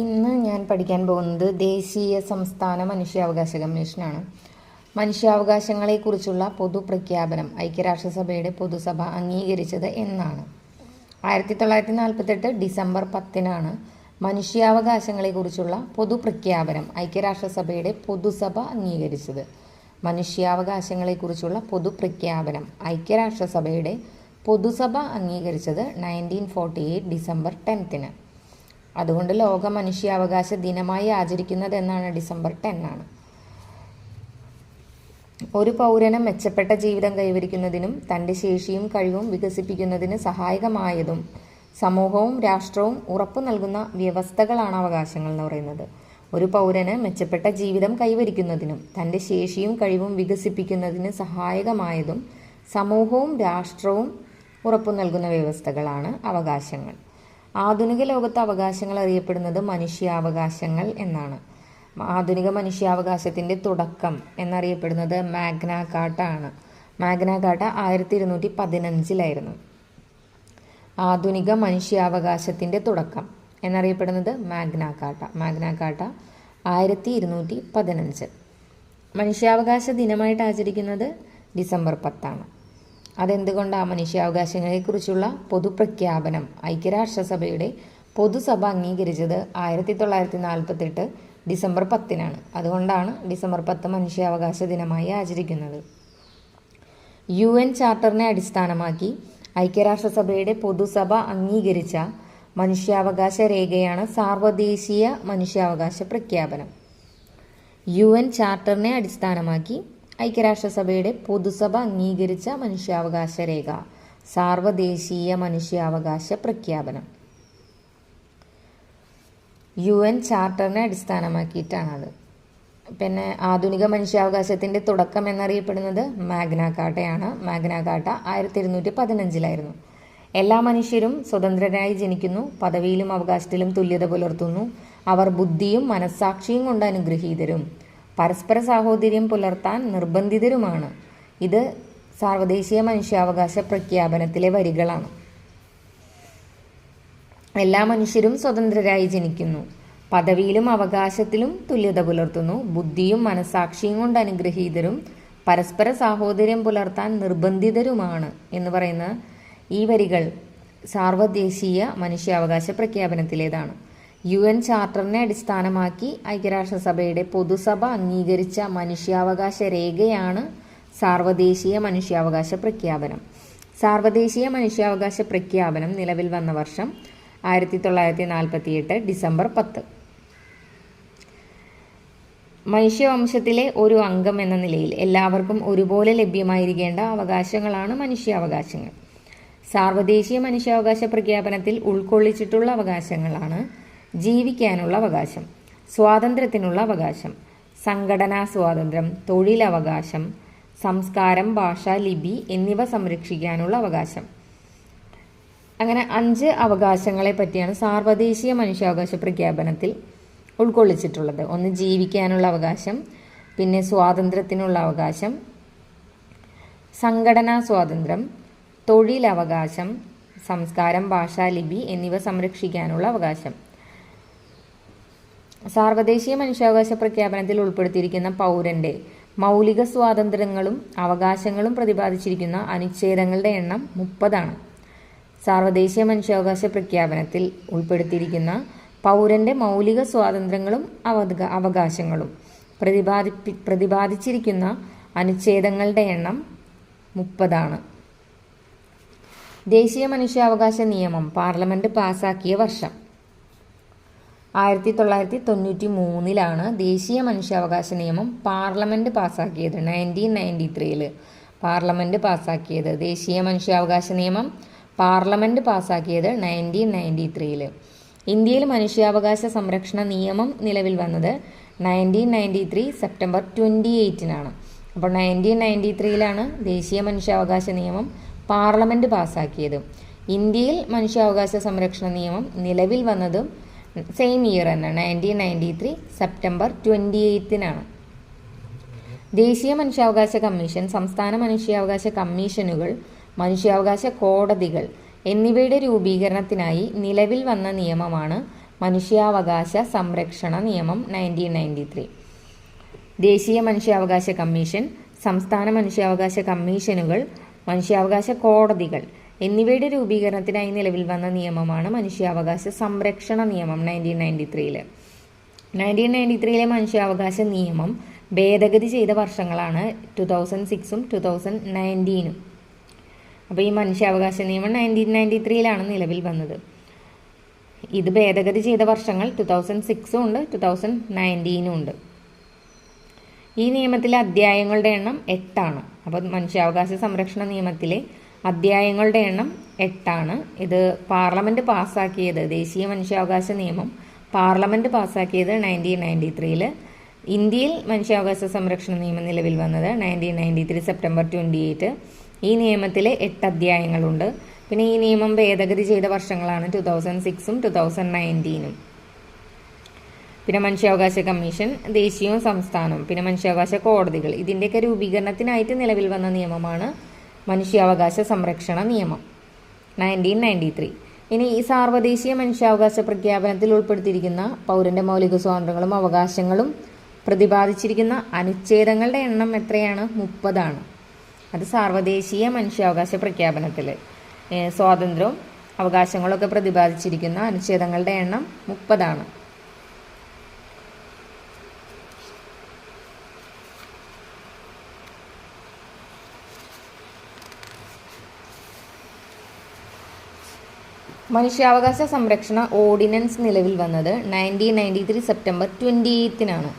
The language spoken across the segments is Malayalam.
ഇന്ന് ഞാൻ പഠിക്കാൻ പോകുന്നത് ദേശീയ സംസ്ഥാന മനുഷ്യാവകാശ കമ്മീഷനാണ്. മനുഷ്യാവകാശങ്ങളെക്കുറിച്ചുള്ള പൊതുപ്രഖ്യാപനം ഐക്യരാഷ്ട്രസഭയുടെ പൊതുസഭ അംഗീകരിച്ചത് എന്നാണ്. ആയിരത്തി തൊള്ളായിരത്തി നാൽപ്പത്തെട്ട് ഡിസംബർ പത്തിനാണ് മനുഷ്യാവകാശങ്ങളെക്കുറിച്ചുള്ള പൊതുപ്രഖ്യാപനം ഐക്യരാഷ്ട്രസഭയുടെ പൊതുസഭ അംഗീകരിച്ചത്. മനുഷ്യാവകാശങ്ങളെക്കുറിച്ചുള്ള പൊതുപ്രഖ്യാപനം ഐക്യരാഷ്ട്രസഭയുടെ പൊതുസഭ അംഗീകരിച്ചത് നയന്റീൻ ഫോർട്ടി എയ്റ്റ് ഡിസംബർ ടെൻത്തിന്. അതുകൊണ്ട് ലോക മനുഷ്യാവകാശ ദിനമായി ആചരിക്കുന്നത് എന്നാണ് ഡിസംബർ ടെൻ ആണ്. ഒരു പൗരന് മെച്ചപ്പെട്ട ജീവിതം കൈവരിക്കുന്നതിനും തന്റെ ശേഷിയും കഴിവും വികസിപ്പിക്കുന്നതിന് സഹായകമായതും സമൂഹവും രാഷ്ട്രവും ഉറപ്പു നൽകുന്ന വ്യവസ്ഥകളാണ് അവകാശങ്ങൾ എന്ന് പറയുന്നത്. ഒരു പൗരന് മെച്ചപ്പെട്ട ജീവിതം കൈവരിക്കുന്നതിനും തന്റെ ശേഷിയും കഴിവും വികസിപ്പിക്കുന്നതിന് സഹായകമായതും സമൂഹവും രാഷ്ട്രവും ഉറപ്പു നൽകുന്ന വ്യവസ്ഥകളാണ് അവകാശങ്ങൾ. ആധുനിക ലോകത്ത് അവകാശങ്ങൾ അറിയപ്പെടുന്നത് മനുഷ്യാവകാശങ്ങൾ എന്നാണ്. ആധുനിക മനുഷ്യാവകാശത്തിന്റെ തുടക്കം എന്നറിയപ്പെടുന്നത് മാഗ്ന കാട്ട ആണ്. മാഗ്ന കാട്ട ആയിരത്തി ഇരുന്നൂറ്റി പതിനഞ്ചിലായിരുന്നു ആധുനിക മനുഷ്യാവകാശത്തിന്റെ തുടക്കം എന്നറിയപ്പെടുന്നത് മാഗ്ന കാട്ട മാഗ്ന കാട്ട ആയിരത്തി ഇരുന്നൂറ്റി പതിനഞ്ച് മനുഷ്യാവകാശ ദിനമായിട്ട് ആചരിക്കുന്നത് ഡിസംബർ പത്താണ്. അതെന്തുകൊണ്ടാണ് മനുഷ്യാവകാശങ്ങളെക്കുറിച്ചുള്ള പൊതുപ്രഖ്യാപനം ഐക്യരാഷ്ട്രസഭയുടെ പൊതുസഭ അംഗീകരിച്ചത് ആയിരത്തി തൊള്ളായിരത്തി നാൽപ്പത്തെട്ട് ഡിസംബർ പത്തിനാണ്. അതുകൊണ്ടാണ് ഡിസംബർ പത്ത് മനുഷ്യാവകാശ ദിനമായി ആചരിക്കുന്നത്. യു എൻ ചാർട്ടറിനെ അടിസ്ഥാനമാക്കി ഐക്യരാഷ്ട്രസഭയുടെ പൊതുസഭ അംഗീകരിച്ച മനുഷ്യാവകാശ രേഖയാണ് സാർവദേശീയ മനുഷ്യാവകാശ പ്രഖ്യാപനം. യു എൻ ചാർട്ടറിനെ അടിസ്ഥാനമാക്കി ഐക്യരാഷ്ട്രസഭയുടെ പൊതുസഭ അംഗീകരിച്ച മനുഷ്യാവകാശ രേഖ സാർവദേശീയ മനുഷ്യാവകാശ പ്രഖ്യാപനം. യു എൻ ചാർട്ടറിനെ അടിസ്ഥാനമാക്കിയിട്ടാണത്. പിന്നെ ആധുനിക മനുഷ്യാവകാശത്തിന്റെ തുടക്കം എന്നറിയപ്പെടുന്നത് മാഗ്നാകാട്ടയാണ് മാഗ്നാകാട്ട മാഗ്ന കാട്ട ആയിരത്തി ഇരുന്നൂറ്റി പതിനഞ്ചിലായിരുന്നു എല്ലാ മനുഷ്യരും സ്വതന്ത്രരായി ജനിക്കുന്നു പദവിയിലും അവകാശത്തിലും തുല്യത പുലർത്തുന്നു. അവർ ബുദ്ധിയും മനസ്സാക്ഷിയും കൊണ്ട് അനുഗ്രഹീതരും. പരസ്പര സാഹോദര്യം പുലർത്താൻ നിർബന്ധിതരുമാണ്. ഇത് സാർവദേശീയ മനുഷ്യാവകാശ പ്രഖ്യാപനത്തിലെ വരികളാണ്. എല്ലാ മനുഷ്യരും സ്വതന്ത്രരായി ജനിക്കുന്നു. പദവിയിലും അവകാശത്തിലും തുല്യത പുലർത്തുന്നു. ബുദ്ധിയും മനസാക്ഷിയും കൊണ്ട് അനുഗ്രഹീതരും പരസ്പര സാഹോദര്യം പുലർത്താൻ നിർബന്ധിതരുമാണ് എന്ന് പറയുന്ന ഈ വരികൾ സാർവദേശീയ മനുഷ്യാവകാശ പ്രഖ്യാപനത്തിലേതാണ്. യു എൻ ചാർട്ടറിനെ അടിസ്ഥാനമാക്കി ഐക്യരാഷ്ട്രസഭയുടെ പൊതുസഭ അംഗീകരിച്ച മനുഷ്യാവകാശ രേഖയാണ് സാർവദേശീയ മനുഷ്യാവകാശ പ്രഖ്യാപനം. സാർവദേശീയ മനുഷ്യാവകാശ പ്രഖ്യാപനം നിലവിൽ വന്ന വർഷം ആയിരത്തി തൊള്ളായിരത്തി നാൽപ്പത്തി എട്ട് ഡിസംബർ പത്ത്. മനുഷ്യവംശത്തിലെ ഒരു അംഗം എന്ന നിലയിൽ എല്ലാവർക്കും ഒരുപോലെ ലഭ്യമായിരിക്കേണ്ട അവകാശങ്ങളാണ് മനുഷ്യാവകാശങ്ങൾ. സാർവദേശീയ മനുഷ്യാവകാശ പ്രഖ്യാപനത്തിൽ ഉൾക്കൊള്ളിച്ചിട്ടുള്ള അവകാശങ്ങളാണ് ജീവിക്കാനുള്ള അവകാശം സ്വാതന്ത്ര്യത്തിനുള്ള അവകാശം സംഘടനാ സ്വാതന്ത്ര്യം തൊഴിലവകാശം സംസ്കാരം ഭാഷ ലിപി എന്നിവ സംരക്ഷിക്കാനുള്ള അവകാശം. അങ്ങനെ അഞ്ച് അവകാശങ്ങളെ പറ്റിയാണ് സാർവദേശീയ മനുഷ്യാവകാശ പ്രഖ്യാപനത്തിൽ ഉൾക്കൊള്ളിച്ചിട്ടുള്ളത്. ഒന്ന് ജീവിക്കാനുള്ള അവകാശം പിന്നെ സ്വാതന്ത്ര്യത്തിനുള്ള അവകാശം സംഘടനാ സ്വാതന്ത്ര്യം തൊഴിലവകാശം സംസ്കാരം ഭാഷ ലിപി എന്നിവ സംരക്ഷിക്കാനുള്ള അവകാശം. സാർവദേശീയ മനുഷ്യാവകാശ പ്രഖ്യാപനത്തിൽ ഉൾപ്പെടുത്തിയിരിക്കുന്ന പൗരന്റെ മൗലിക സ്വാതന്ത്ര്യങ്ങളും അവകാശങ്ങളും പ്രതിപാദിച്ചിരിക്കുന്ന അനുച്ഛേദങ്ങളുടെ എണ്ണം മുപ്പതാണ്. സാർവദേശീയ മനുഷ്യാവകാശ പ്രഖ്യാപനത്തിൽ ഉൾപ്പെടുത്തിയിരിക്കുന്ന പൗരന്റെ മൗലിക സ്വാതന്ത്ര്യങ്ങളും അവക അവകാശങ്ങളും പ്രതിപാദിപ്പി പ്രതിപാദിച്ചിരിക്കുന്ന അനുച്ഛേദങ്ങളുടെ എണ്ണം മുപ്പതാണ്. ദേശീയ മനുഷ്യാവകാശ നിയമം പാർലമെന്റ് പാസാക്കിയ വർഷം. ആയിരത്തി തൊള്ളായിരത്തി തൊണ്ണൂറ്റി മൂന്നിലാണ് ദേശീയ മനുഷ്യാവകാശ നിയമം പാർലമെന്റ് പാസ്സാക്കിയത് നയന്റീൻ നയന്റി ത്രീയിൽ പാർലമെന്റ് പാസ്സാക്കിയത് ദേശീയ മനുഷ്യാവകാശ നിയമം പാർലമെന്റ് പാസ്സാക്കിയത് നയന്റീൻ നയന്റി ത്രീയിൽ ഇന്ത്യയിൽ മനുഷ്യാവകാശ സംരക്ഷണ നിയമം നിലവിൽ വന്നത് nineteen ninety three September twenty എയ്റ്റിനാണ് അപ്പോൾ നയന്റീൻ നയന്റി ത്രീയിലാണ് ദേശീയ മനുഷ്യാവകാശ നിയമം പാർലമെന്റ് പാസ്സാക്കിയത്. ഇന്ത്യയിൽ മനുഷ്യാവകാശ സംരക്ഷണ നിയമം നിലവിൽ വന്നതും സെയിം ഇയർ തന്നെയാണ്. Nineteen ninety three September twenty എയ്ത്തിനാണ് ദേശീയ മനുഷ്യാവകാശ കമ്മീഷൻ സംസ്ഥാന മനുഷ്യാവകാശ കമ്മീഷനുകൾ മനുഷ്യാവകാശ കോടതികൾ എന്നിവയുടെ രൂപീകരണത്തിനായി നിലവിൽ വന്ന നിയമമാണ് മനുഷ്യാവകാശ സംരക്ഷണ നിയമം നയന്റീൻ നയന്റി ത്രീ ദേശീയ മനുഷ്യാവകാശ കമ്മീഷൻ സംസ്ഥാന മനുഷ്യാവകാശ കമ്മീഷനുകൾ മനുഷ്യാവകാശ കോടതികൾ എന്നിവയുടെ രൂപീകരണത്തിനായി നിലവിൽ വന്ന നിയമമാണ് മനുഷ്യാവകാശ സംരക്ഷണ നിയമം നയന്റീൻ നയന്റി ത്രീയിൽ നയന്റീൻ നയന്റി ത്രീയിലെ മനുഷ്യാവകാശ നിയമം ഭേദഗതി ചെയ്ത വർഷങ്ങളാണ് ടു തൗസൻഡ് സിക്സും ടു തൗസൻഡ് നയന്റീനും അപ്പോൾ ഈ മനുഷ്യാവകാശ നിയമം നയന്റീൻ നയന്റി ത്രീയിലാണ് നിലവിൽ വന്നത്. ഇത് ഭേദഗതി ചെയ്ത വർഷങ്ങൾ ടു തൗസൻഡ് സിക്സും ഉണ്ട് ടു തൗസൻഡ് നയന്റീനും ഉണ്ട്. ഈ നിയമത്തിലെ അധ്യായങ്ങളുടെ എണ്ണം എട്ടാണ്. അപ്പോൾ മനുഷ്യാവകാശ സംരക്ഷണ നിയമത്തിലെ അധ്യായങ്ങളുടെ എണ്ണം എട്ടാണ്. ഇത് പാർലമെന്റ് പാസ്സാക്കിയത് ദേശീയ മനുഷ്യാവകാശ നിയമം പാർലമെന്റ് പാസ്സാക്കിയത് നയന്റീൻ നയന്റി ത്രീയിൽ ഇന്ത്യയിൽ മനുഷ്യാവകാശ സംരക്ഷണ നിയമം നിലവിൽ വന്നത് nineteen ninety three September twenty eight ഈ നിയമത്തിൽ എട്ട് അധ്യായങ്ങളുണ്ട്. പിന്നെ ഈ നിയമം ഭേദഗതി ചെയ്ത വർഷങ്ങളാണ് ടു തൗസൻഡ് സിക്സും ടു തൗസൻഡ് നയന്റീനും പിന്നെ മനുഷ്യാവകാശ കമ്മീഷൻ ദേശീയവും സംസ്ഥാനവും പിന്നെ മനുഷ്യാവകാശ കോടതികൾ. ഇതിന്റെയൊക്കെ രൂപീകരണത്തിനായിട്ട് നിലവിൽ വന്ന നിയമമാണ് മനുഷ്യാവകാശ സംരക്ഷണ നിയമം. നയന്റീൻ നയന്റി ത്രീ ഇനി ഈ സാർവദേശീയ മനുഷ്യാവകാശ പ്രഖ്യാപനത്തിൽ ഉൾപ്പെടുത്തിയിരിക്കുന്ന പൗരന്റെ മൗലിക സ്വാതന്ത്ര്യങ്ങളും അവകാശങ്ങളും പ്രതിപാദിച്ചിരിക്കുന്ന അനുച്ഛേദങ്ങളുടെ എണ്ണം എത്രയാണ്? മുപ്പതാണ്. അത് സാർവദേശീയ മനുഷ്യാവകാശ പ്രഖ്യാപനത്തിൽ സ്വാതന്ത്ര്യവും അവകാശങ്ങളൊക്കെ പ്രതിപാദിച്ചിരിക്കുന്ന അനുച്ഛേദങ്ങളുടെ എണ്ണം മുപ്പതാണ്. മനുഷ്യാവകാശ സംരക്ഷണ ഓർഡിനൻസ് നിലവിൽ വന്നത് nineteen ninety three September twenty എയ്ത്തിനാണ്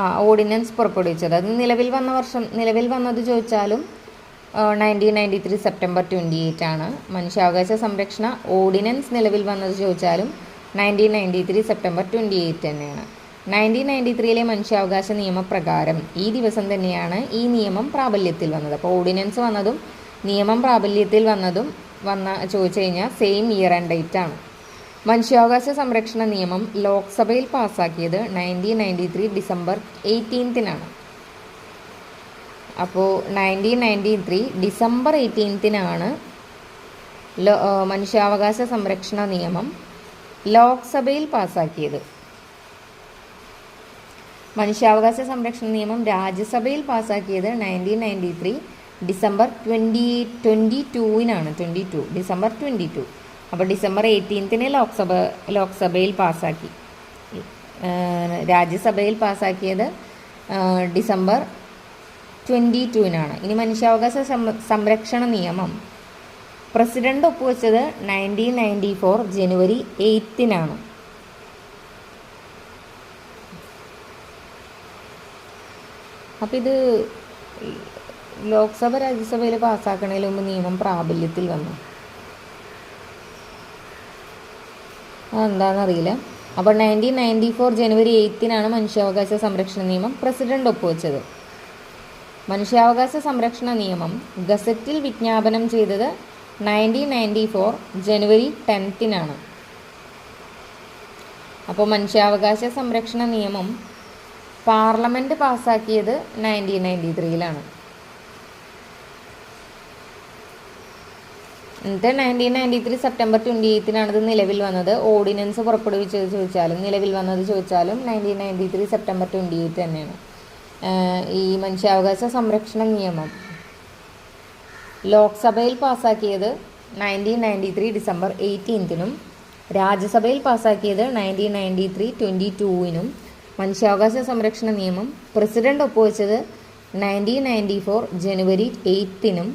ആ ഓർഡിനൻസ് പുറപ്പെടുവിച്ചത്. അത് നിലവിൽ വന്ന വർഷം നിലവിൽ വന്നത് ചോദിച്ചാലും nineteen ninety three September twenty eight ആണ് മനുഷ്യാവകാശ സംരക്ഷണ ഓർഡിനൻസ് നിലവിൽ വന്നത് ചോദിച്ചാലും nineteen ninety three September twenty eight തന്നെയാണ് നയന്റീൻ നയന്റി ത്രീയിലെ മനുഷ്യാവകാശ നിയമപ്രകാരം ഈ ദിവസം തന്നെയാണ് ഈ നിയമം പ്രാബല്യത്തിൽ വന്നത്. അപ്പോൾ ഓർഡിനൻസ് വന്നതും നിയമം പ്രാബല്യത്തിൽ വന്നതും വന്ന ചോദിച്ചു കഴിഞ്ഞാൽ സെയിം ഇയർ ആൻഡ് ഡേറ്റ് ആണ്. മനുഷ്യാവകാശ സംരക്ഷണ നിയമം ലോക്സഭയിൽ പാസ്സാക്കിയത് നയന്റീൻ നയന്റി ത്രീ ഡിസംബർ എയ്റ്റീൻത്തിനാണ് അപ്പോൾ നയന്റീൻ നയന്റി ത്രീ ഡിസംബർ എയ്റ്റീൻത്തിനാണ് ലോ മനുഷ്യാവകാശ സംരക്ഷണ നിയമം ലോക്സഭയിൽ പാസ്സാക്കിയത്. മനുഷ്യാവകാശ സംരക്ഷണ നിയമം രാജ്യസഭയിൽ പാസ്സാക്കിയത് nineteen ninety three December twenty twenty ടൂവിനാണ് twenty two December twenty two. അപ്പോൾ ഡിസംബർ എയ്റ്റീൻത്തിന് ലോക്സഭ ലോക്സഭയിൽ പാസ്സാക്കി. രാജ്യസഭയിൽ പാസ്സാക്കിയത് ഡിസംബർ ട്വന്റി ടുവിനാണ്. ഇനി മനുഷ്യാവകാശ സംരക്ഷണ നിയമം. പ്രസിഡന്റ് ഒപ്പുവെച്ചത് നയന്റീൻ നയന്റി ഫോർ ജനുവരി എയ്ത്തിനാണ് അപ്പം ഇത് ലോക്സഭ രാജ്യസഭയിൽ പാസ്സാക്കണതിന് മുമ്പ് നിയമം പ്രാബല്യത്തിൽ വന്നു. അതെന്താണെന്നറിയില്ല അപ്പോൾ നയന്റീൻ നയന്റി ഫോർ ജനുവരി എയ്ത്തിനാണ് മനുഷ്യാവകാശ സംരക്ഷണ നിയമം പ്രസിഡന്റ് ഒപ്പുവെച്ചത്. മനുഷ്യാവകാശ സംരക്ഷണ നിയമം ഗസറ്റിൽ വിജ്ഞാപനം ചെയ്തത് നയന്റീൻ നയന്റി ഫോർ ജനുവരി ടെൻത്തിനാണ് അപ്പോൾ മനുഷ്യാവകാശ സംരക്ഷണ നിയമം പാർലമെന്റ് പാസ്സാക്കിയത് നയന്റീൻ നയന്റി ത്രീയിലാണ് എന്നിട്ട് nineteen ninety three September twenty എയ്ത്തിനാണ് ഇത് നിലവിൽ വന്നത്. ഓർഡിനൻസ് പുറപ്പെടുവിച്ചത് ചോദിച്ചാലും നിലവിൽ വന്നത് ചോദിച്ചാലും nineteen ninety three September twenty eight തന്നെയാണ് ഈ മനുഷ്യാവകാശ സംരക്ഷണ നിയമം ലോക്സഭയിൽ പാസ്സാക്കിയത് നയന്റീൻ നയന്റി ത്രീ ഡിസംബർ എയ്റ്റീൻത്തിനും രാജ്യസഭയിൽ പാസ്സാക്കിയത് നയന്റീൻ നയന്റി ത്രീ ട്വന്റി ടൂവിനും മനുഷ്യാവകാശ സംരക്ഷണ നിയമം പ്രസിഡന്റ് ഒപ്പുവെച്ചത് നയന്റീൻ നയന്റി ഫോർ ജനുവരി എയ്ത്തിനും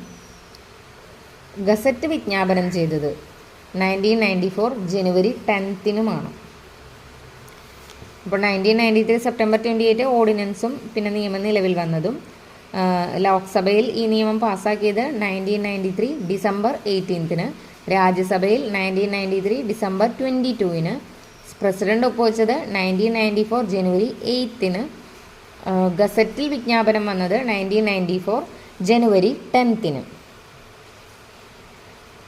ഗസറ്റ് വിജ്ഞാപനം ചെയ്തത് നയന്റീൻ നയന്റി ഫോർ ജനുവരി ടെൻത്തിനുമാണ്. അപ്പോൾ nineteen ninety three September twenty eight ഓർഡിനൻസും പിന്നെ നിയമം നിലവിൽ വന്നതും ലോക്സഭയിൽ ഈ നിയമം പാസ്സാക്കിയത് നയന്റീൻ നയന്റി ത്രീ ഡിസംബർ എയ്റ്റീൻത്തിന് രാജ്യസഭയിൽ nineteen ninety three December twenty ടുവിന് പ്രസിഡന്റ് ഒപ്പുവെച്ചത് നയന്റീൻ നയന്റി ഫോർ ജനുവരി എയ്ത്തിന് ഗസറ്റിൽ വിജ്ഞാപനം വന്നത് നയന്റീൻ നയന്റി ഫോർ ജനുവരി ടെൻത്തിന്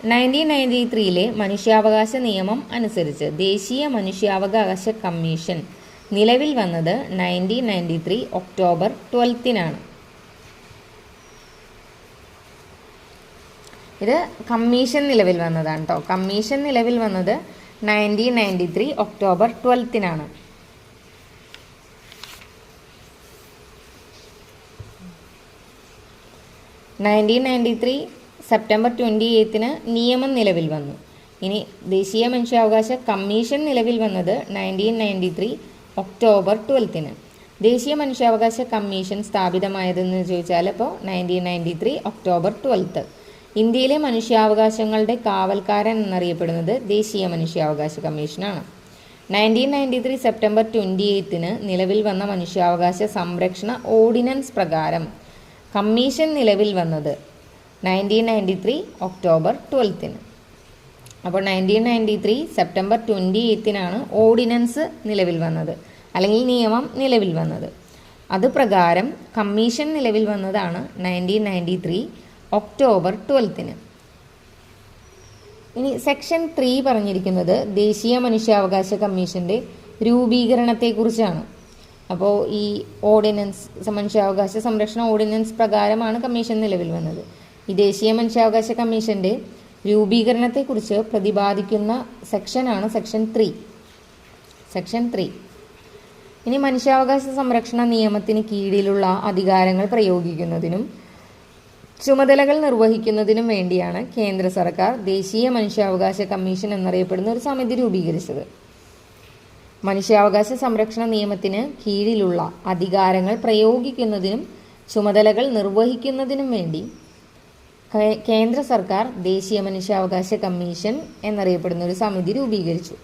നയന്റീൻ നയന്റി ത്രീയിലെ മനുഷ്യാവകാശ നിയമം അനുസരിച്ച് ദേശീയ മനുഷ്യാവകാശ കമ്മീഷൻ നിലവിൽ വന്നത് നയന്റീൻ നയന്റി ത്രീ ഒക്ടോബർ ട്വൽത്തിനാണ്. ഇത് കമ്മീഷൻ നിലവിൽ വന്നതാണ് കേട്ടോ കമ്മീഷൻ നിലവിൽ വന്നത് nineteen ninety three October ട്വൽത്തിനാണ്. Nineteen ninety three September twenty എയ്ത്തിന് നിയമം നിലവിൽ വന്നു. ഇനി ദേശീയ മനുഷ്യാവകാശ കമ്മീഷൻ നിലവിൽ വന്നത് നയന്റീൻ നയന്റി ത്രീ ഒക്ടോബർ ട്വൽത്തിന്. ദേശീയ മനുഷ്യാവകാശ കമ്മീഷൻ സ്ഥാപിതമായതെന്ന് ചോദിച്ചാൽ ഇപ്പോൾ nineteen ninety three October twelfth. ഇന്ത്യയിലെ മനുഷ്യാവകാശങ്ങളുടെ കാവൽക്കാരൻ എന്നറിയപ്പെടുന്നത് ദേശീയ മനുഷ്യാവകാശ കമ്മീഷനാണ്. Nineteen ninety three September twenty എയ്ത്തിന് നിലവിൽ വന്ന മനുഷ്യാവകാശ സംരക്ഷണ ഓർഡിനൻസ് പ്രകാരം കമ്മീഷൻ നിലവിൽ വന്നത് നയന്റീൻ നയന്റി ത്രീ ഒക്ടോബർ ട്വൽത്തിന് അപ്പോൾ nineteen ninety three September twenty എയ്ത്തിനാണ് ordinance നിലവിൽ വന്നത് അല്ലെങ്കിൽ നിയമം നിലവിൽ വന്നത്. അത് പ്രകാരം കമ്മീഷൻ നിലവിൽ വന്നതാണ് നയന്റീൻ നയന്റി ത്രീ ഒക്ടോബർ ട്വൽത്തിന് ഇനി സെക്ഷൻ ത്രീ പറഞ്ഞിരിക്കുന്നത് ദേശീയ മനുഷ്യാവകാശ കമ്മീഷന്റെ രൂപീകരണത്തെക്കുറിച്ചാണ്. അപ്പോൾ ഈ ഓർഡിനൻസ് മനുഷ്യാവകാശ സംരക്ഷണ ഓർഡിനൻസ് പ്രകാരമാണ് കമ്മീഷൻ നിലവിൽ വന്നത്. ഈ ദേശീയ മനുഷ്യാവകാശ കമ്മീഷന്റെ രൂപീകരണത്തെക്കുറിച്ച് പ്രതിപാദിക്കുന്ന സെക്ഷനാണ് സെക്ഷൻ ത്രീ. Section three. ഇനി മനുഷ്യാവകാശ സംരക്ഷണ നിയമത്തിന് കീഴിലുള്ള അധികാരങ്ങൾ പ്രയോഗിക്കുന്നതിനും ചുമതലകൾ നിർവഹിക്കുന്നതിനും വേണ്ടിയാണ് കേന്ദ്ര സർക്കാർ ദേശീയ മനുഷ്യാവകാശ കമ്മീഷൻ എന്നറിയപ്പെടുന്ന ഒരു സമിതി രൂപീകരിച്ചത്. മനുഷ്യാവകാശ സംരക്ഷണ നിയമത്തിന് കീഴിലുള്ള അധികാരങ്ങൾ പ്രയോഗിക്കുന്നതിനും ചുമതലകൾ നിർവഹിക്കുന്നതിനും വേണ്ടി കേന്ദ്ര സർക്കാർ ദേശീയ മനുഷ്യാവകാശ കമ്മീഷൻ എന്നറിയപ്പെടുന്ന ഒരു സമിതി രൂപീകരിച്ചു.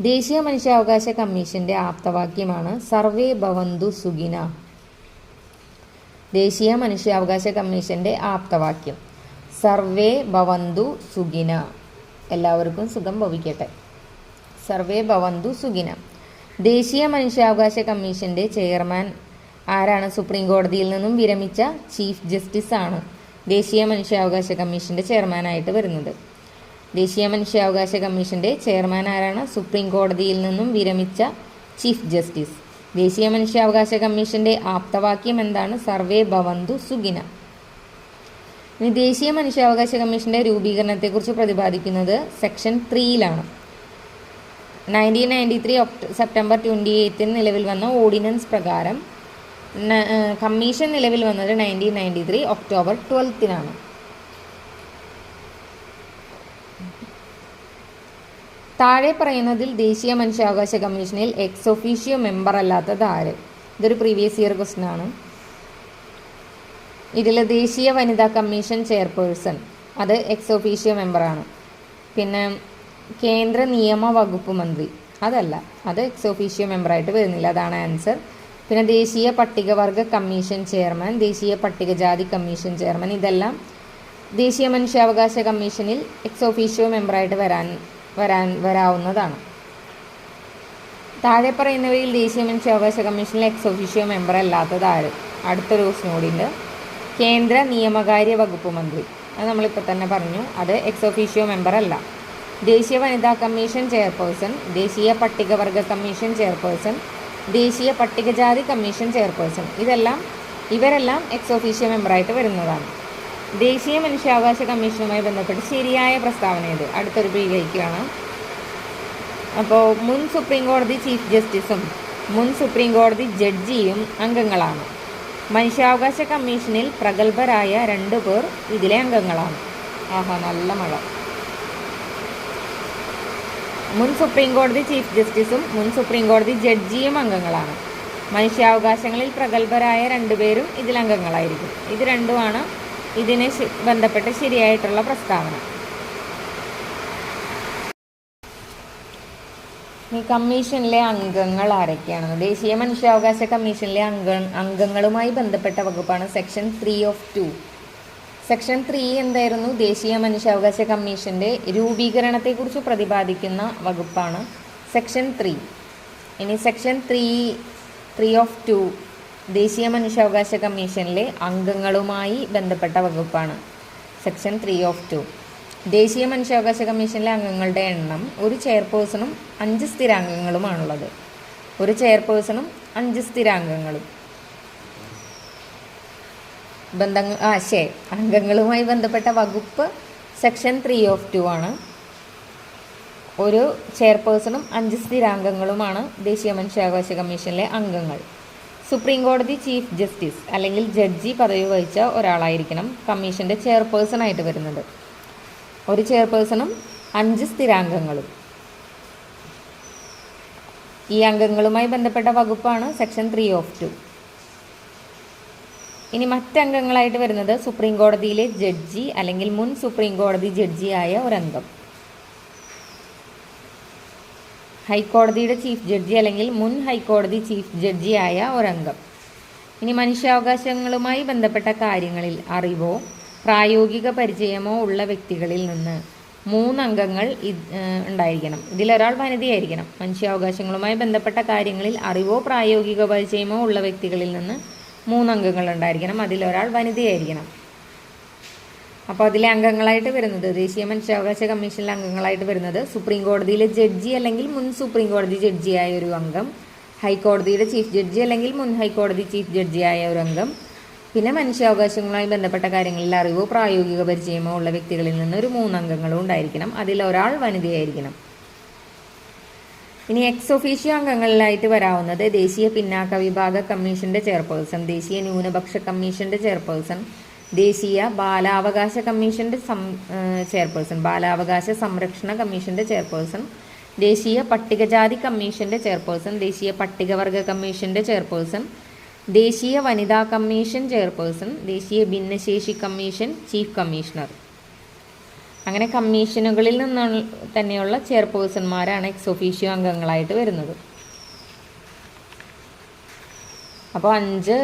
ദേശീയ മനുഷ്യാവകാശ കമ്മീഷന്റെ ആപ്തവാക്യമാണ് സർവേ ഭവന്തു സുഗിന ദേശീയ മനുഷ്യാവകാശ കമ്മീഷന്റെ ആപ്തവാക്യം സർവേ ഭവന്തു സുഗിന എല്ലാവർക്കും സുഖം ഭവിക്കട്ടെ. സർവേ ഭവന്തു സുഗിന ദേശീയ മനുഷ്യാവകാശ കമ്മീഷന്റെ ചെയർമാൻ ആരാണ്? സുപ്രീം കോടതിയിൽ നിന്നും വിരമിച്ച ചീഫ് ജസ്റ്റിസ് ആണ് ദേശീയ മനുഷ്യാവകാശ കമ്മീഷന്റെ ചെയർമാനായിട്ട് വരുന്നത്. ദേശീയ മനുഷ്യാവകാശ കമ്മീഷന്റെ ചെയർമാൻ ആരാണ്? സുപ്രീം കോടതിയിൽ നിന്നും വിരമിച്ച ചീഫ് ജസ്റ്റിസ്. ദേശീയ മനുഷ്യാവകാശ കമ്മീഷന്റെ ആപ്തവാക്യം എന്താണ്? സർവേ ഭവന്തു സുഗിന ഇനി ദേശീയ മനുഷ്യാവകാശ കമ്മീഷന്റെ രൂപീകരണത്തെക്കുറിച്ച് പ്രതിപാദിക്കുന്നത് section ത്രീയിലാണ്. Nineteen ninety three September twenty എയ്ത്തിന് നിലവിൽ വന്ന ഓർഡിനൻസ് പ്രകാരം കമ്മീഷൻ നിലവിൽ വന്നത് നയന്റീൻ നയന്റി ത്രീ ഒക്ടോബർ ട്വൽത്തിനാണ് താഴെ പറയുന്നതിൽ ദേശീയ മനുഷ്യാവകാശ കമ്മീഷനിൽ എക്സ് ഒഫീഷ്യോ മെമ്പർ അല്ലാത്തത് ആര്? ഇതൊരു പ്രീവിയസ് ഇയർ ക്വസ്റ്റൻ ആണ്. ഇതിൽ ദേശീയ വനിതാ കമ്മീഷൻ ചെയർപേഴ്സൺ അത് എക്സ് ഒഫീഷ്യോ മെമ്പറാണ് പിന്നെ കേന്ദ്ര നിയമ വകുപ്പ് മന്ത്രി അതല്ല അത് എക്സ് ഒഫീഷ്യോ മെമ്പറായിട്ട് വരുന്നില്ല. അതാണ് ആൻസർ. പിന്നെ ദേശീയ പട്ടികവർഗ കമ്മീഷൻ ചെയർമാൻ ദേശീയ പട്ടികജാതി കമ്മീഷൻ ചെയർമാൻ ഇതെല്ലാം ദേശീയ മനുഷ്യാവകാശ കമ്മീഷനിൽ എക്സ് ഒഫീഷ്യോ മെമ്പറായിട്ട് വരാൻ വരാൻ വരാവുന്നതാണ്. താഴെ പറയുന്നവയിൽ ദേശീയ മനുഷ്യാവകാശ കമ്മീഷനിൽ എക്സ് ഒഫീഷ്യോ മെമ്പർ അല്ലാത്തത് ആര്? അടുത്തൊരു ക്വസ്റ്റ്യൻ കൂടിയുണ്ട് കേന്ദ്ര നിയമകാര്യ വകുപ്പ് മന്ത്രി. അത് നമ്മളിപ്പോൾ തന്നെ പറഞ്ഞു. അത് എക്സ് ഒഫീഷ്യോ മെമ്പർ അല്ല. ദേശീയ വനിതാ കമ്മീഷൻ ചെയർപേഴ്സൺ ദേശീയ പട്ടികവർഗ കമ്മീഷൻ ചെയർപേഴ്സൺ ദേശീയ പട്ടികജാതി കമ്മീഷൻ ചെയർപേഴ്സൺ. ഇതെല്ലാം ഇവരെല്ലാം എക്സ് ഓഫീഷ്യൽ മെമ്പറായിട്ട് വരുന്നതാണ്. ദേശീയ മനുഷ്യാവകാശ കമ്മീഷനുമായി ബന്ധപ്പെട്ട് ശരിയായ പ്രസ്താവന ഇത് അടുത്തൊരു പ്രീവയ്ക്കാണ് അപ്പോൾ മുൻ സുപ്രീം കോടതി ചീഫ് ജസ്റ്റിസും മുൻ സുപ്രീം കോടതി ജഡ്ജിയും അംഗങ്ങളാണ്. മനുഷ്യാവകാശ കമ്മീഷനിൽ പ്രഗത്ഭരായ രണ്ടു പേർ ഇതിലെ അംഗങ്ങളാണ്. ആഹാ നല്ല മഴ. മുൻ സുപ്രീം കോടതി ചീഫ് ജസ്റ്റിസും മുൻ സുപ്രീം കോടതി ജഡ്ജിയും അംഗങ്ങളാണ്. മനുഷ്യാവകാശങ്ങളിൽ പ്രഗത്ഭരായ രണ്ടുപേരും ഇതിൽ അംഗങ്ങളായിരിക്കും. ഇത് രണ്ടുമാണ് ഇതിനെ ബന്ധപ്പെട്ട് ശരിയായിട്ടുള്ള പ്രസ്താവന. ഈ കമ്മീഷനിലെ അംഗങ്ങൾ ആരൊക്കെയാണെന്ന്? ദേശീയ മനുഷ്യാവകാശ കമ്മീഷനിലെ അംഗ അംഗങ്ങളുമായി ബന്ധപ്പെട്ട വകുപ്പാണ് section three of two section three എന്തായിരുന്നു ദേശീയ മനുഷ്യാവകാശ കമ്മീഷന്റെ രൂപീകരണത്തെക്കുറിച്ച് പ്രതിപാദിക്കുന്ന വകുപ്പാണ് സെക്ഷൻ ത്രീ. ഇനി section three three of two ദേശീയ മനുഷ്യാവകാശ കമ്മീഷനിലെ അംഗങ്ങളുമായി ബന്ധപ്പെട്ട വകുപ്പാണ് സെക്ഷൻ ത്രീ ഓഫ് ടു. ദേശീയ മനുഷ്യാവകാശ കമ്മീഷനിലെ അംഗങ്ങളുടെ എണ്ണം ഒരു ചെയർപേഴ്സണും അഞ്ച് സ്ഥിരാംഗങ്ങളുമാണുള്ളത്. ഒരു ചെയർപേഴ്സണും അഞ്ച് സ്ഥിരാംഗങ്ങളും. ബന്ധങ്ങൾ ആ ശേ അംഗങ്ങളുമായി ബന്ധപ്പെട്ട വകുപ്പ് സെക്ഷൻ ത്രീ ഓഫ് ടു ആണ്. ഒരു ചെയർപേഴ്സണും അഞ്ച് സ്ഥിരാംഗങ്ങളുമാണ് ദേശീയ മനുഷ്യാവകാശ കമ്മീഷനിലെ അംഗങ്ങൾ. സുപ്രീം കോടതി ചീഫ് ജസ്റ്റിസ് അല്ലെങ്കിൽ ജഡ്ജി പദവി വഹിച്ച ഒരാളായിരിക്കണം കമ്മീഷന്റെ ചെയർപേഴ്സൺ ആയിട്ട് വരുന്നത്. ഒരു ചെയർപേഴ്സണും അഞ്ച് സ്ഥിരാംഗങ്ങളും. ഈ അംഗങ്ങളുമായി ബന്ധപ്പെട്ട വകുപ്പാണ് സെക്ഷൻ ത്രീ ഓഫ് ടു. ഇനി മറ്റംഗങ്ങളായിട്ട് വരുന്നത് സുപ്രീം കോടതിയിലെ ജഡ്ജി അല്ലെങ്കിൽ മുൻ സുപ്രീം കോടതി ജഡ്ജിയായ ഒരംഗം. ഹൈക്കോടതിയുടെ ചീഫ് ജഡ്ജി അല്ലെങ്കിൽ മുൻ ഹൈക്കോടതി ചീഫ് ജഡ്ജിയായ ഒരംഗം. ഇനി മനുഷ്യാവകാശങ്ങളുമായി ബന്ധപ്പെട്ട കാര്യങ്ങളിൽ അറിവോ പ്രായോഗിക പരിചയമോ ഉള്ള വ്യക്തികളിൽ നിന്ന് മൂന്നംഗങ്ങൾ ഉണ്ടായിരിക്കണം. ഇതിലൊരാൾ വനിതയായിരിക്കണം. മനുഷ്യാവകാശങ്ങളുമായി ബന്ധപ്പെട്ട കാര്യങ്ങളിൽ അറിവോ പ്രായോഗിക പരിചയമോ ഉള്ള വ്യക്തികളിൽ നിന്ന് മൂന്നംഗങ്ങൾ ഉണ്ടായിരിക്കണം അതിലൊരാൾ വനിതയായിരിക്കണം. അപ്പോൾ അതിലെ അംഗങ്ങളായിട്ട് വരുന്നത് ദേശീയ മനുഷ്യാവകാശ കമ്മീഷനിലെ അംഗങ്ങളായിട്ട് വരുന്നത് സുപ്രീം കോടതിയിലെ ജഡ്ജി അല്ലെങ്കിൽ മുൻ സുപ്രീം കോടതി ജഡ്ജിയായ ഒരു അംഗം ഹൈക്കോടതിയുടെ ചീഫ് ജഡ്ജി അല്ലെങ്കിൽ മുൻ ഹൈക്കോടതി ചീഫ് ജഡ്ജിയായ ഒരു അംഗം പിന്നെ മനുഷ്യാവകാശങ്ങളുമായി ബന്ധപ്പെട്ട കാര്യങ്ങളിൽ അറിവോ പ്രായോഗിക പരിചയമോ ഉള്ള വ്യക്തികളിൽ നിന്ന് ഒരു മൂന്നംഗങ്ങളും ഉണ്ടായിരിക്കണം. അതിലൊരാൾ വനിതയായിരിക്കണം. ഇനി എക്സ് ഒഫീഷ്യോ അംഗങ്ങളിലായിട്ട് വരാവുന്നത് ദേശീയ പിന്നാക്ക വിഭാഗ കമ്മീഷന്റെ ചെയർപേഴ്സൺ ദേശീയ ന്യൂനപക്ഷ കമ്മീഷന്റെ ചെയർപേഴ്സൺ ദേശീയ ബാലാവകാശ കമ്മീഷന്റെ സം ചെയർപേഴ്സൺ ബാലാവകാശ സംരക്ഷണ കമ്മീഷന്റെ ചെയർപേഴ്സൺ ദേശീയ പട്ടികജാതി കമ്മീഷന്റെ ചെയർപേഴ്സൺ ദേശീയ പട്ടികവർഗ കമ്മീഷന്റെ ചെയർപേഴ്സൺ ദേശീയ വനിതാ കമ്മീഷൻ ചെയർപേഴ്സൺ ദേശീയ ഭിന്നശേഷി കമ്മീഷൻ ചീഫ് കമ്മീഷണർ. അങ്ങനെ കമ്മീഷനുകളിൽ നിന്ന് തന്നെയുള്ള ചെയർപേഴ്സൺമാരാണ് എക്സ് ഒഫീഷ്യോ അംഗങ്ങളായിട്ട് വരുന്നത്. അപ്പോൾ അഞ്ച്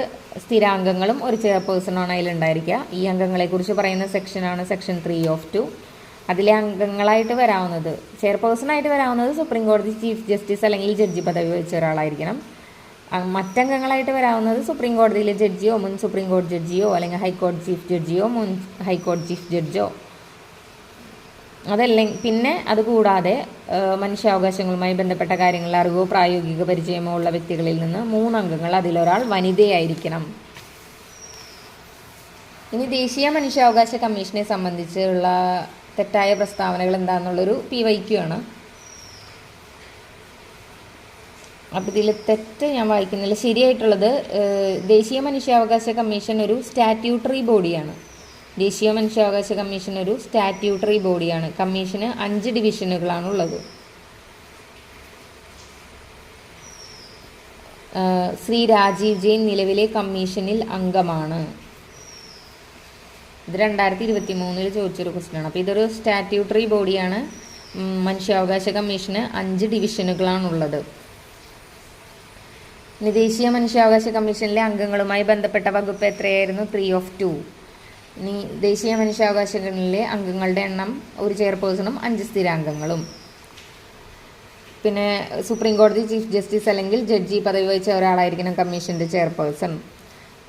സ്ഥിരാംഗങ്ങളും ഒരു ചെയർപേഴ്സണാണ് അതിലുണ്ടായിരിക്കുക. ഈ അംഗങ്ങളെക്കുറിച്ച് പറയുന്ന സെക്ഷനാണ് സെക്ഷൻ ത്രീ ഓഫ് ടു അതിലെ അംഗങ്ങളായിട്ട് വരാവുന്നത് ചെയർപേഴ്സണായിട്ട് വരാവുന്നത് സുപ്രീം കോടതി ചീഫ് ജസ്റ്റിസ് അല്ലെങ്കിൽ ജഡ്ജി പദവി വഹിച്ച ഒരാളായിരിക്കണം. മറ്റംഗങ്ങളായിട്ട് വരാവുന്നത് സുപ്രീം കോടതിയിലെ ജഡ്ജിയോ മുൻ സുപ്രീം കോടതി ജഡ്ജിയോ അല്ലെങ്കിൽ ഹൈക്കോടതി ചീഫ് ജഡ്ജിയോ മുൻ ഹൈക്കോടതി ചീഫ് ജഡ്ജോ അതല്ലെങ്കിൽ പിന്നെ അതുകൂടാതെ മനുഷ്യാവകാശങ്ങളുമായി ബന്ധപ്പെട്ട കാര്യങ്ങൾ അറിവോ പ്രായോഗിക പരിചയമോ ഉള്ള വ്യക്തികളിൽ നിന്ന് മൂന്നംഗങ്ങൾ അതിലൊരാൾ വനിതയായിരിക്കണം. ഇനി ദേശീയ മനുഷ്യാവകാശ കമ്മീഷനെ സംബന്ധിച്ചുള്ള തെറ്റായ പ്രസ്താവനകൾ എന്താണെന്നുള്ളൊരു പി വൈക്യു ആണ് ഇതിൽ തെറ്റ് ഞാൻ വായിക്കുന്നില്ല. ശരിയായിട്ടുള്ളത് ദേശീയ മനുഷ്യാവകാശ കമ്മീഷൻ ഒരു സ്റ്റാറ്റ്യൂട്ടറി ബോഡിയാണ്. ദേശീയ മനുഷ്യാവകാശ കമ്മീഷൻ ഒരു സ്റ്റാറ്റ്യൂട്ടറി ബോഡിയാണ്. കമ്മീഷന് അഞ്ച് ഡിവിഷനുകളാണ് ഉള്ളത് ശ്രീ രാജീവ് ജെയിൻ നിലവിലെ കമ്മീഷനിൽ അംഗമാണ്. ഇത് രണ്ടായിരത്തി ഇരുപത്തി മൂന്നിൽ ചോദിച്ചൊരു ക്വസ്റ്റ്യനാണ്. അപ്പോൾ ഇതൊരു സ്റ്റാറ്റ്യൂട്ടറി ബോഡിയാണ്. മനുഷ്യാവകാശ കമ്മീഷന് അഞ്ച് ഡിവിഷനുകളാണുള്ളത്. ദേശീയ മനുഷ്യാവകാശ കമ്മീഷനിലെ അംഗങ്ങളുമായി ബന്ധപ്പെട്ട വകുപ്പ് എത്രയായിരുന്നു? Three of two. ഇനി ദേശീയ മനുഷ്യാവകാശ കമ്മീഷനിലെ അംഗങ്ങളുടെ എണ്ണം ഒരു ചെയർപേഴ്സണും അഞ്ച് സ്ഥിരാംഗങ്ങളും. പിന്നെ സുപ്രീം കോടതി ചീഫ് ജസ്റ്റിസ് അല്ലെങ്കിൽ ജഡ്ജി പദവി വഹിച്ച ഒരാളായിരിക്കണം കമ്മീഷന്റെ ചെയർപേഴ്സൺ.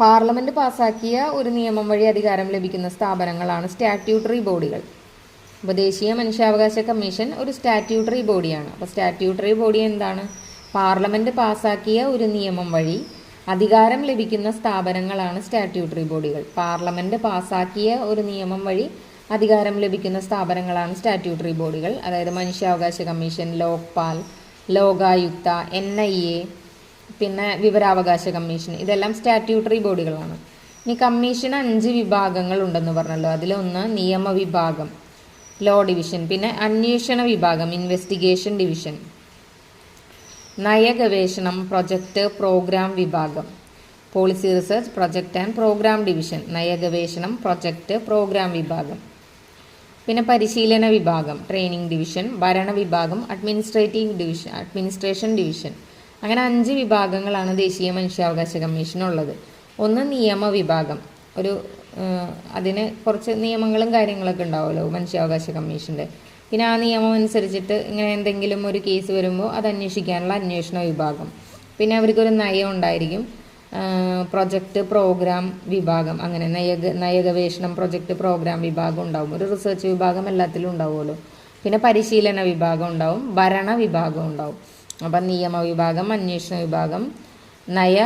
പാർലമെന്റ് പാസാക്കിയ ഒരു നിയമം വഴി അധികാരം ലഭിക്കുന്ന സ്ഥാപനങ്ങളാണ് സ്റ്റാറ്റ്യൂട്ടറി ബോഡികൾ. അപ്പോൾ ദേശീയ മനുഷ്യാവകാശ കമ്മീഷൻ ഒരു സ്റ്റാറ്റ്യൂട്ടറി ബോഡിയാണ്. അപ്പോൾ സ്റ്റാറ്റ്യൂട്ടറി ബോഡി എന്താണ്? പാർലമെന്റ് പാസാക്കിയ ഒരു നിയമം വഴി അധികാരം ലഭിക്കുന്ന സ്ഥാപനങ്ങളാണ് സ്റ്റാറ്റ്യൂട്ടറി ബോഡികൾ. പാർലമെന്റ് പാസാക്കിയ ഒരു നിയമം വഴി അധികാരം ലഭിക്കുന്ന സ്ഥാപനങ്ങളാണ് സ്റ്റാറ്റ്യൂട്ടറി ബോഡികൾ. അതായത് മനുഷ്യാവകാശ commission Lokpal Lokayukta N I A പിന്നെ വിവരാവകാശ കമ്മീഷൻ. ഇതെല്ലാം സ്റ്റാറ്റ്യൂട്ടറി ബോഡികളാണ്. ഇനി കമ്മീഷൻ അഞ്ച് വിഭാഗങ്ങൾ ഉണ്ടെന്ന് പറഞ്ഞല്ലോ. അതിലൊന്ന് നിയമവിഭാഗം ലോ ഡിവിഷൻ പിന്നെ അന്വേഷണ വിഭാഗം ഇൻവെസ്റ്റിഗേഷൻ ഡിവിഷൻ. നയഗവേഷണം പ്രൊജക്റ്റ് പ്രോഗ്രാം വിഭാഗം. Policy research project and programme division നയഗവേഷണം project programme വിഭാഗം. പിന്നെ പരിശീലന വിഭാഗം ട്രെയിനിങ് ഡിവിഷൻ ഭരണ വിഭാഗം അഡ്മിനിസ്ട്രേറ്റീവ് ഡിവിഷൻ അഡ്മിനിസ്ട്രേഷൻ ഡിവിഷൻ. അങ്ങനെ അഞ്ച് വിഭാഗങ്ങളാണ് ദേശീയ മനുഷ്യാവകാശ കമ്മീഷനുള്ളത്. ഒന്ന് നിയമ വിഭാഗം. ഒരു അതിന് കുറച്ച് നിയമങ്ങളും കാര്യങ്ങളൊക്കെ ഉണ്ടാവുമല്ലോ മനുഷ്യാവകാശ കമ്മീഷന്റെ. പിന്നെ ആ നിയമം അനുസരിച്ചിട്ട് ഇങ്ങനെ എന്തെങ്കിലും ഒരു കേസ് വരുമ്പോൾ അത് അന്വേഷിക്കാനുള്ള അന്വേഷണ വിഭാഗം. പിന്നെ അവർക്കൊരു നയം ഉണ്ടായിരിക്കും. പ്രൊജക്റ്റ് പ്രോഗ്രാം വിഭാഗം. അങ്ങനെ നയ നയഗവേഷണം പ്രൊജക്റ്റ് പ്രോഗ്രാം വിഭാഗം ഉണ്ടാവും. ഒരു റിസർച്ച് വിഭാഗം എല്ലാത്തിലും ഉണ്ടാവുമല്ലോ. പിന്നെ പരിശീലന വിഭാഗം ഉണ്ടാവും. ഭരണ വിഭാഗം ഉണ്ടാവും. അപ്പം നിയമ വിഭാഗം അന്വേഷണ വിഭാഗം നയ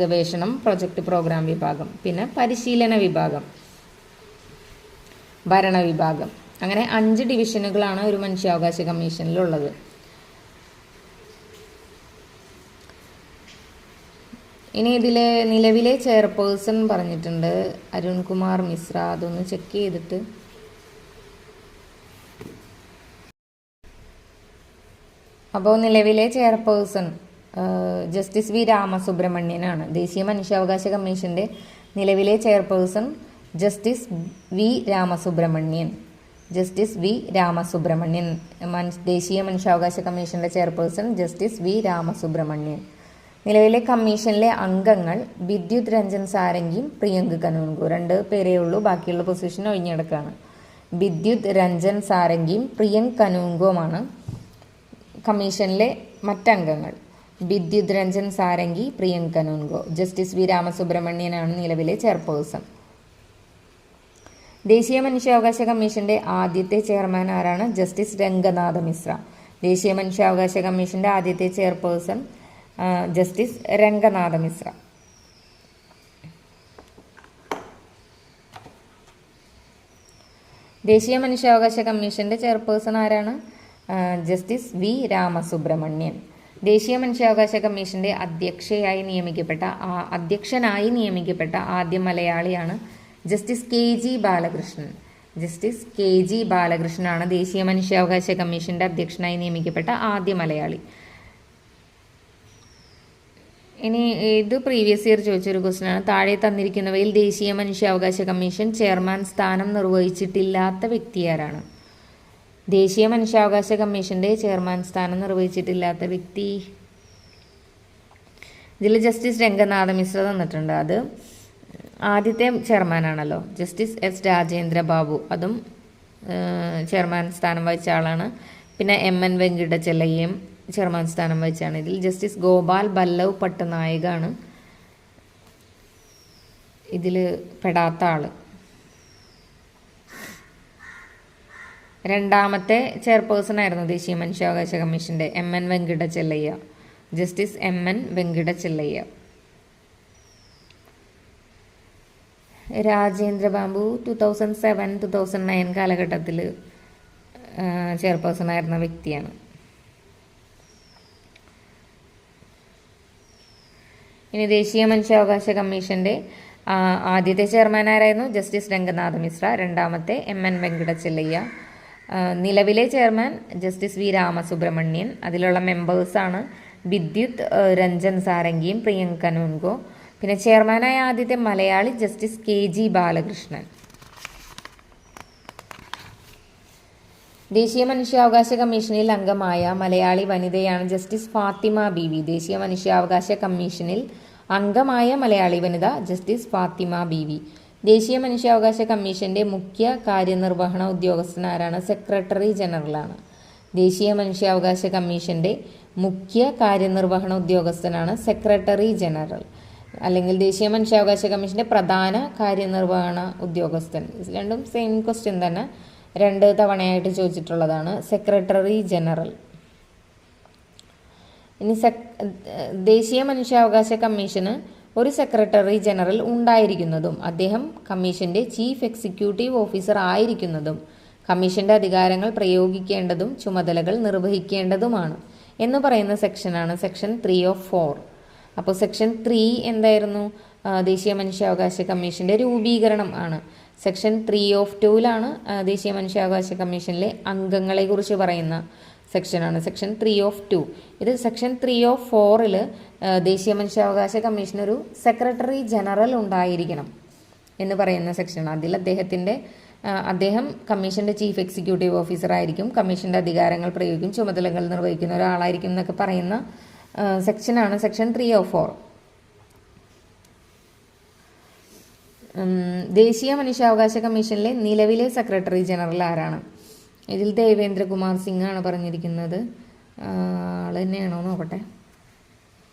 ഗവേഷണം പ്രൊജക്റ്റ് പ്രോഗ്രാം വിഭാഗം. പിന്നെ പരിശീലന വിഭാഗം. ഭരണ വിഭാഗം. അങ്ങനെ അഞ്ച് ഡിവിഷനുകളാണ് ഒരു മനുഷ്യാവകാശ കമ്മീഷനിലുള്ളത്. ഇനി ഇതിലെ നിലവിലെ ചെയർപേഴ്സൺ പറഞ്ഞിട്ടുണ്ട് അരുൺകുമാർ മിശ്ര. അതൊന്ന് ചെക്ക് ചെയ്തിട്ട്. അപ്പോൾ നിലവിലെ ചെയർപേഴ്സൺ ജസ്റ്റിസ് വി രാമസുബ്രഹ്മണ്യനാണ്. ദേശീയ മനുഷ്യാവകാശ കമ്മീഷന്റെ നിലവിലെ chairperson justice V Ramasubramanian. Justice V Ramasubramanian ദേശീയ മനുഷ്യാവകാശ കമ്മീഷന്റെ ചെയർപേഴ്സൺ ജസ്റ്റിസ് വി രാമസുബ്രഹ്മണ്യൻ. നിലവിലെ കമ്മീഷനിലെ അംഗങ്ങൾ വിദ്യുത് രഞ്ജൻ സാരംഗിയും പ്രിയങ്ക് കനൂൻകു രണ്ട് പേരേ ഉള്ളൂ. ബാക്കിയുള്ള പൊസിഷൻ ഒഴിഞ്ഞെടുക്കുകയാണ് വിദ്യുത് രഞ്ജൻ സാരംഗിയും പ്രിയങ്ക് കനൂൻകുമാണ് കമ്മീഷനിലെ മറ്റംഗങ്ങൾ. വിദ്യുത് രഞ്ജൻ സാരംഗി പ്രിയങ്ക് കനൂൻഗോ ജസ്റ്റിസ് വി രാമസുബ്രഹ്മണ്യനാണ് നിലവിലെ ചെയർപേഴ്സൺ. ദേശീയ മനുഷ്യാവകാശ കമ്മീഷന്റെ ആദ്യത്തെ ചെയർമാൻ ആരാണ്? ജസ്റ്റിസ് രംഗനാഥ മിശ്ര. ദേശീയ മനുഷ്യാവകാശ കമ്മീഷന്റെ ആദ്യത്തെ ചെയർപേഴ്സൺ ജസ്റ്റിസ് രംഗനാഥ മിശ്ര. ദേശീയ മനുഷ്യാവകാശ കമ്മീഷന്റെ ചെയർപേഴ്സൺ ആരാണ്? Justice V. രാമസുബ്രഹ്മണ്യൻ. ദേശീയ മനുഷ്യാവകാശ കമ്മീഷന്റെ അധ്യക്ഷയായി നിയമിക്കപ്പെട്ട അധ്യക്ഷനായി നിയമിക്കപ്പെട്ട ആദ്യ മലയാളിയാണ് justice K G Balakrishnan. Justice K G ബാലകൃഷ്ണനാണ് ദേശീയ മനുഷ്യാവകാശ കമ്മീഷന്റെ അധ്യക്ഷനായി നിയമിക്കപ്പെട്ട ആദ്യ മലയാളി. ഇനി ഇത് പ്രീവിയസ് ഇയർ ചോദിച്ചൊരു ക്വസ്റ്റ്യൻ ആണ്. താഴെ തന്നിരിക്കുന്നവയിൽ ദേശീയ മനുഷ്യാവകാശ കമ്മീഷൻ ചെയർമാൻ സ്ഥാനം നിർവഹിച്ചിട്ടില്ലാത്ത വ്യക്തി ആരാണ്? ദേശീയ മനുഷ്യാവകാശ കമ്മീഷന്റെ ചെയർമാൻ സ്ഥാനം നിർവഹിച്ചിട്ടില്ലാത്ത വ്യക്തി. ഇതിൽ ജസ്റ്റിസ് രംഗനാഥ മിശ്ര തന്നിട്ടുണ്ട്. അത് ആദ്യത്തെ ചെയർമാനാണല്ലോ ജസ്റ്റിസ് എസ് രാജേന്ദ്ര ബാബു. അതും ചെയർമാൻ സ്ഥാനം വഹിച്ച ആളാണ്. പിന്നെ എം എൻ വെങ്കിടച്ചെല്ലയ്യയും ചെയർമാൻ സ്ഥാനം വഹിച്ചാണ് ഇതിൽ ജസ്റ്റിസ് ഗോപാൽ ബല്ലവ് പട്ടനായകാണ് ഇതിൽ പെടാത്ത ആൾ. രണ്ടാമത്തെ ചെയർപേഴ്സൺ ആയിരുന്നു ദേശീയ മനുഷ്യാവകാശ കമ്മീഷന്റെ M N Venkatachaliah justice M N Venkatachaliah Rajendra Babu two thousand seven two thousand nine കാലഘട്ടത്തിൽ ചെയർപേഴ്സൺ ആയിരുന്ന വ്യക്തിയാണ്. ഇനി ദേശീയ മനുഷ്യാവകാശ കമ്മീഷന്റെ ആദ്യത്തെ ചെയർമാൻ ആരായിരുന്നു? ജസ്റ്റിസ് രംഗനാഥ് മിശ്ര രണ്ടാമത്തെ എം എൻ വെങ്കടച്ചെല്ലയ്യ നിലവിലെ ചെയർമാൻ ജസ്റ്റിസ് വി രാമസുബ്രഹ്മണ്യൻ അതിലുള്ള മെമ്പേഴ്സാണ് വിദ്യുത് രഞ്ജൻ സാരംഗിയും പ്രിയങ്ക കനൂൻഗോ പിന്നെ ചെയർമാനായ ആദ്യത്തെ Malayali justice K G Balakrishnan. ദേശീയ മനുഷ്യാവകാശ കമ്മീഷനിൽ അംഗമായ മലയാളി വനിതയാണ് ജസ്റ്റിസ് ഫാത്തിമ ബി വി ദേശീയ മനുഷ്യാവകാശ കമ്മീഷനിൽ അംഗമായ മലയാളി വനിത ജസ്റ്റിസ് ഫാത്തിമ ബി വി ദേശീയ മനുഷ്യാവകാശ കമ്മീഷന്റെ മുഖ്യ കാര്യനിർവഹണ ഉദ്യോഗസ്ഥനാരാണ് സെക്രട്ടറി ജനറലാണ്. ദേശീയ മനുഷ്യാവകാശ കമ്മീഷന്റെ മുഖ്യ കാര്യനിർവഹണ ഉദ്യോഗസ്ഥനാണ് സെക്രട്ടറി ജനറൽ. അല്ലെങ്കിൽ ദേശീയ മനുഷ്യാവകാശ കമ്മീഷന്റെ പ്രധാന കാര്യനിർവഹണ ഉദ്യോഗസ്ഥൻ. രണ്ടും സെയിം ക്വസ്റ്റ്യൻ തന്നെ. രണ്ട് തവണയായിട്ട് ചോദിച്ചിട്ടുള്ളതാണ്. സെക്രട്ടറി ജനറൽ ഇനി സെക് ദേശീയ മനുഷ്യാവകാശ കമ്മീഷന് ഒരു സെക്രട്ടറി ജനറൽ ഉണ്ടായിരിക്കുന്നതും അദ്ദേഹം കമ്മീഷന്റെ ചീഫ് എക്സിക്യൂട്ടീവ് ഓഫീസർ ആയിരിക്കുന്നതും കമ്മീഷന്റെ അധികാരങ്ങൾ പ്രയോഗിക്കേണ്ടതും ചുമതലകൾ നിർവഹിക്കേണ്ടതുമാണ് എന്ന് പറയുന്ന സെക്ഷനാണ് സെക്ഷൻ ത്രീ ഓഫ് ഫോർ അപ്പോൾ സെക്ഷൻ ത്രീ എന്തായിരുന്നു? ദേശീയ മനുഷ്യാവകാശ കമ്മീഷന്റെ രൂപീകരണം ആണ്. സെക്ഷൻ ത്രീ ഓഫ് ടൂവിലാണ് ദേശീയ മനുഷ്യാവകാശ കമ്മീഷനിലെ അംഗങ്ങളെ കുറിച്ച് പറയുന്ന സെക്ഷനാണ് സെക്ഷൻ ത്രീ ഓഫ് ടു ഇത് സെക്ഷൻ ത്രീ ഓഫ് ഫോറിൽ ദേശീയ മനുഷ്യാവകാശ കമ്മീഷൻ ഒരു സെക്രട്ടറി ജനറൽ ഉണ്ടായിരിക്കണം എന്ന് പറയുന്ന സെക്ഷനാണ് അതിൽ അദ്ദേഹത്തിന്റെ അദ്ദേഹം കമ്മീഷന്റെ ചീഫ് എക്സിക്യൂട്ടീവ് ഓഫീസർ ആയിരിക്കും കമ്മീഷന്റെ അധികാരങ്ങൾ പ്രയോഗിക്കും ചുമതലകൾ നിർവഹിക്കുന്ന ഒരാളായിരിക്കും എന്നൊക്കെ പറയുന്ന സെക്ഷനാണ് സെക്ഷൻ ത്രീ ഓ ഫോർ ദേശീയ മനുഷ്യാവകാശ കമ്മീഷനിലെ നിലവിലെ സെക്രട്ടറി ജനറൽ ആരാണ്? ഇതിൽ ദേവേന്ദ്രകുമാർ സിംഗ് ആണ് പറഞ്ഞിരിക്കുന്നത്. ആൾ തന്നെയാണോ നോക്കട്ടെ.